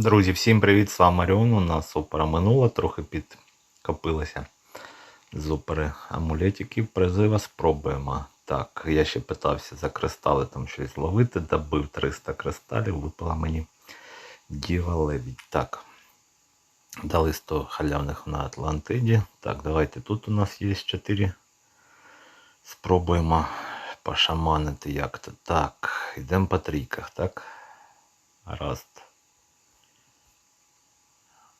Друзі, всім привіт! З вами Оріон. У нас опера минула, трохи підкопилася з опери амулетиків. Призива спробуємо. Так, я ще питався за кристали там щось зловити, добив 300 кристалів, випала мені Діва Лебідь. Так. Дали 100 халявних на Атлантиді. Так, давайте тут у нас є 4. Спробуємо пошаманити як-то. Так, йдемо по трійках, так? Гаразд.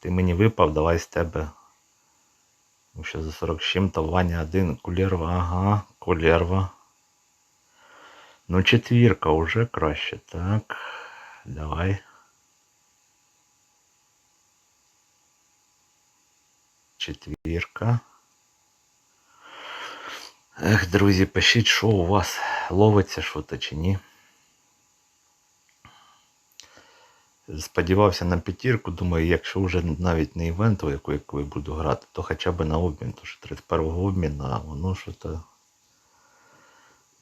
Ти мені випав, давай з тебе. Що за 40 з чим-то Ваня один. Кулерва, ага, кулерва. Ну, четвірка уже краще. Так. Давай. Четвірка. Ех, друзі, пишіть, що у вас ловиться що-то чи ні. Сподівався на п'ятірку, думаю, якщо вже навіть не івенту, яку, яку я буду грати, то хоча б на обмін, то що 31-го обміну, а воно що-то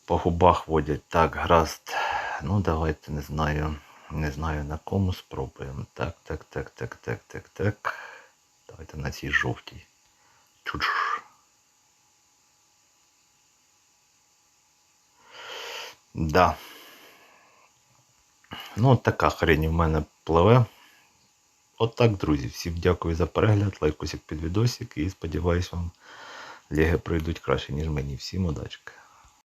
по губах водять. Так, гаразд. Ну, давайте не знаю. Не знаю на кому спробуємо. Так, так, так, так, так, так, так. Давайте на цій жовтій. Чуч. Да. Ну, така хрень в мене пливе. От друзі. Всім дякую за перегляд, лайкосик під відосик і сподіваюсь вам ліги пройдуть краще, ніж мені. Всім удачки.